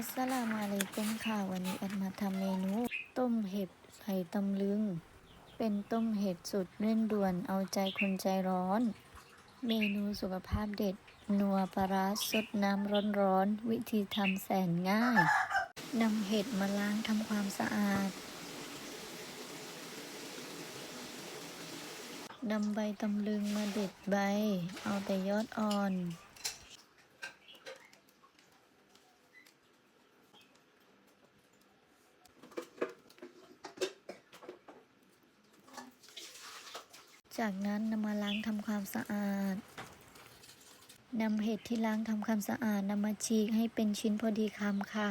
อัสลามุอะลัยกุมค่ะวันนี้แอดมาทำเมนูต้มเห็ดใส่ตำลึง เป็นต้มเห็ดสุดเร่งด่วนเอาใจคนใจร้อน เมนูสุขภาพเด็ด นัวปลาร้าสดน้ำร้อนๆ วิธีทำแสนง่ายนำเห็ดมาล้างทำความสะอาดนำใบตำลึงมาเด็ดใบ เอาแต่ยอดอ่อน จากนั้นนำมาล้างทำความสะอาดนำเห็ดที่ล้างทำความสะอาดนำมาฉีกให้เป็นชิ้นพอดีคำค่ะ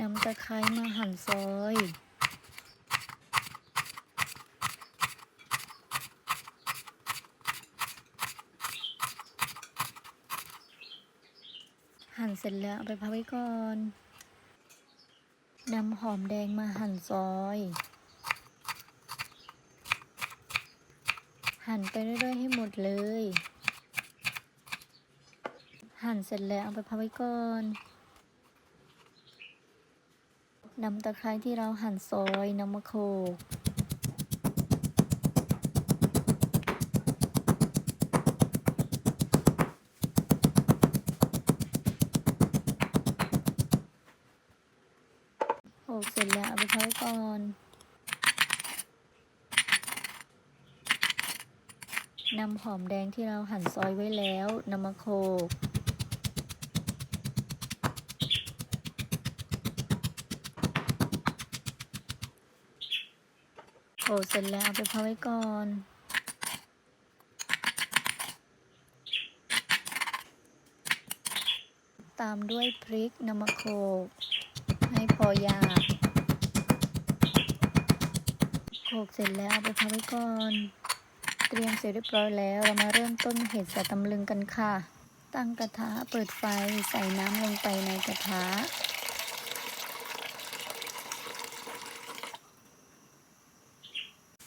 นำตะไคร้มาหั่นซอย หั่นเสร็จแล้วเอาไปพักไว้ก่อนนำหอมแดงมาหั่นซอย หั่นไปเรื่อยๆให้หมดเลย หั่นเสร็จแล้วเอาไปพักไว้ก่อนนำตะไคร้ที่เราหั่นซอยนำมาโขลก กเสร็จแล้วเอาไปพักไว้ก่อนนำหอมแดงที่เราหั่นซอยไว้แล้วนำมาโขลกโขลกเสร็จแล้วเอาไปพักไว้ก่อนตามด้วยพริกนำมาโขลก ให้พอยาบโขกเสร็จแล้วเอาไปพักไว้ก่อน เตรียมเสร็จเรียบร้อยแล้วเรามาเริ่มต้นเห็ดใส่ตำลึงกันค่ะ ตั้งกระทะเปิดไฟใส่น้ำลงไปในกระทะ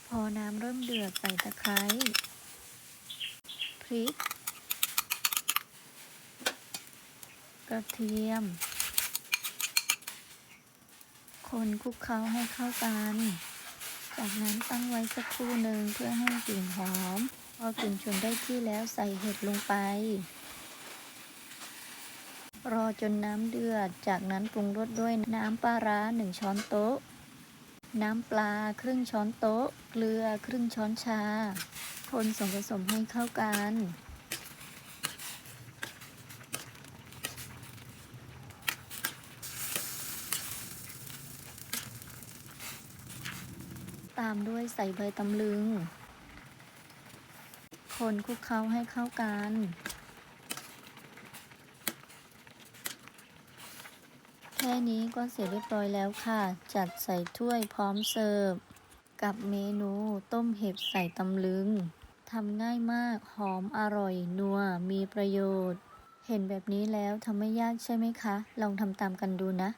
พอน้ำเริ่มเดือดใส่ตะไคร้พริก กระเทียม คนคลุกเคล้าให้เข้ากัน จากนั้นตั้งไว้สักครู่หนึ่งเพื่อให้กลิ่นหอม พอกลิ่นชวนได้ที่แล้วใส่เห็ดลงไป รอจนน้ำเดือด จากนั้นปรุงรสด้วยน้ำปลาร้าหนึ่งช้อนโต๊ะ น้ำปลาครึ่งช้อนโต๊ะ เกลือครึ่งช้อนชา คนส่วนผสมให้เข้ากัน ตามด้วยใส่ใบตำลึง คนคลุกเคล้าให้เข้ากัน แค่นี้ก็เสร็จเรียบร้อยแล้วค่ะ จัดใส่ถ้วยพร้อมเสิร์ฟ กับเมนูต้มเห็ดใส่ตำลึงทำง่ายมาก หอมอร่อย นัว มีประโยชน์ เห็นแบบนี้แล้วทำไม่ยากใช่ไหมคะ ลองทำตามกันดูนะ